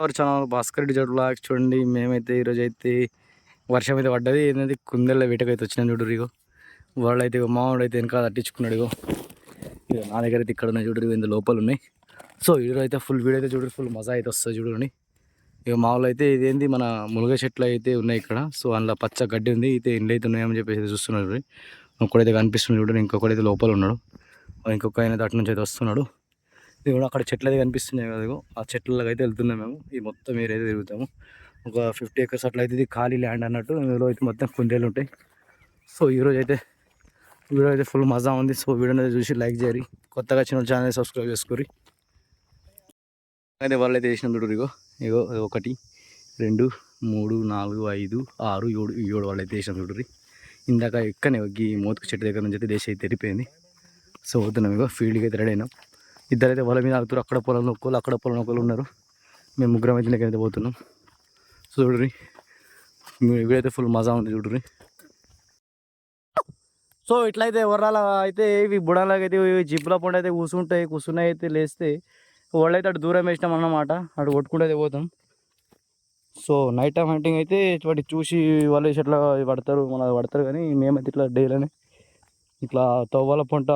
Hour channel Bhaskar Reddy జడు blog చూడండి మేమైతే ఈరోజు అయితే వర్షం అయితే పడ్డది. ఏంటంటే కుందెల వేటకైతే వచ్చినాం చూడు ఇగో. వాళ్ళు అయితే మామూడు అయితే వెనకాల తట్టించుకున్నాడు ఇగో. ఇక నా దగ్గర అయితే ఇక్కడ ఉన్నాయి చూడరు ఇంత లోపల ఉన్నాయి సో ఈరోజు అయితే ఫుల్ వీడియో అయితే చూడరు ఫుల్ మజా అయితే వస్తుంది చూడండి ఇక మామూలు అయితే ఇదేంది మన మునగ చెట్లు అయితే ఉన్నాయి ఇక్కడ. సో అందులో పచ్చ గడ్డి ఉంది అయితే ఇండ్లు అయితే ఉన్నాయని చెప్పేసి చూస్తున్నాడు చూడండి. ఒకడైతే కనిపిస్తుంది చూడండి ఇంకొకడైతే లోపల ఉన్నాడు. ఇంకొక ఆయన అటు నుంచి అయితే వస్తున్నాడు. ఇది కూడా అక్కడ చెట్లు అయితే కనిపిస్తున్నాయి కదా ఆ చెట్లకి అయితే వెళ్తున్నాం మేము. ఈ మొత్తం ఏరియా అయితే తిరుగుతాము. ఒక ఫిఫ్టీ ఎకర్స్ అట్లా అయితే ఇది ఖాళీ ల్యాండ్ అన్నట్టు. ఇందులో అయితే మొత్తం కుందేలు ఉంటాయి. సో ఈరోజు అయితే వీడియో అయితే ఫుల్ మజా ఉంది. సో వీడియోని అయితే చూసి లైక్ చేయరు కొత్తగా వచ్చిన ఛానల్ సబ్స్క్రైబ్ చేసుకోరి. అయితే వాళ్ళు అయితే చేసిన చూడు ఇగో. ఇగో ఒకటి రెండు మూడు నాలుగు ఐదు ఆరు ఏడు ఏడు వాళ్ళు అయితే వేసిన చూడరి ఇందాక ఎక్కనే ఈ మోతుకు చెట్టు దగ్గర నుంచి అయితే దేశం అయితే తెరిపోయింది సో వద్దున్నాం ఇగో. ఫీల్డ్కి అయితే రెడీ అయినాం. ఇద్దరైతే వాళ్ళ మీద ఆగుతారు. అక్కడ పొలం నొక్కలు అక్కడ పొలం నొక్కలు ఉన్నారు. మేము ముగ్గురం అయితే అయితే పోతున్నాం. సో చూడరి వీడైతే ఫుల్ మజా ఉంది చూడరి సో ఇట్లయితే ఎవర్రాల అయితే ఇవి బుడాలాగా అయితే ఇవి పండు అయితే కూర్చుంటాయి కూర్చున్నాయి అయితే లేస్తే వాళ్ళైతే అటు దూరం వేసినాం అన్నమాట. అటు కొట్టుకుంటూ అయితే పోతాం. సో నైట్ టైం హంటింగ్ అయితే వాటి చూసి వాళ్ళు ఇట్లా పడతారు మన పడతారు కానీ మేమైతే ఇట్లా డైలీ ఇట్లా తవ్వాల పంట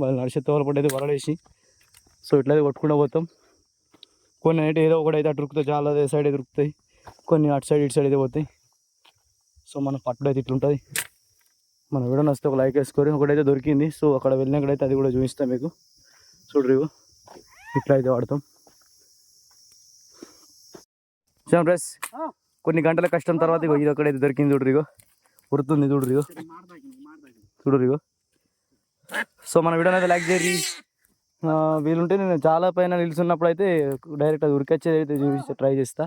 వాళ్ళు నడిచే తవ్వాల పంట అయితే వలలేసి సో ఇట్లయితే కొట్టుకుంటూ పోతాం. కొన్ని అయితే ఏదో ఒకటి అయితే అటు దొరుకుతాయి చాలా అదే సైడ్ అయితే దొరుకుతాయి. కొన్ని అటు సైడ్ ఇటు సైడ్ అయితే పోతాయి. సో మన పట్టుడు అయితే ఇట్లుంటుంది. మన వీడియో నచ్చితే ఒక లైక్ వేసుకొని ఒకటైతే దొరికింది. సో అక్కడ వెళ్ళినక్కడైతే అది కూడా చూపిస్తాం మీకు. చూడరు. ఇట్లా అయితే వాడతాం. చూడండి ఫ్రెండ్స్? కొన్ని గంటల కష్టం తర్వాత ఇగో ఇది ఒకటైతే దొరికింది చూడరు ఇగో ఉరుతుంది చూడరు ఇగో చూడరు ఇగో సో మన వీడియోని అయితే లైక్ చేయరి వీలుంటే నేను చాలా పైన నిలుచున్నప్పుడు అయితే డైరెక్ట్ అది ఉరికొచ్చేది అయితే చూపించి ట్రై చేస్తా.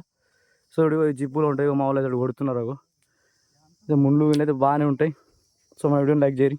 సో ఇదిగో జిప్పులు ఉంటాయి ఇగో మా వాళ్ళు అయితే కొడుతున్నారు అగో. ముళ్ళు అయితే బాగానే ఉంటాయి. సో మా వీడియోని లైక్ చేయరు.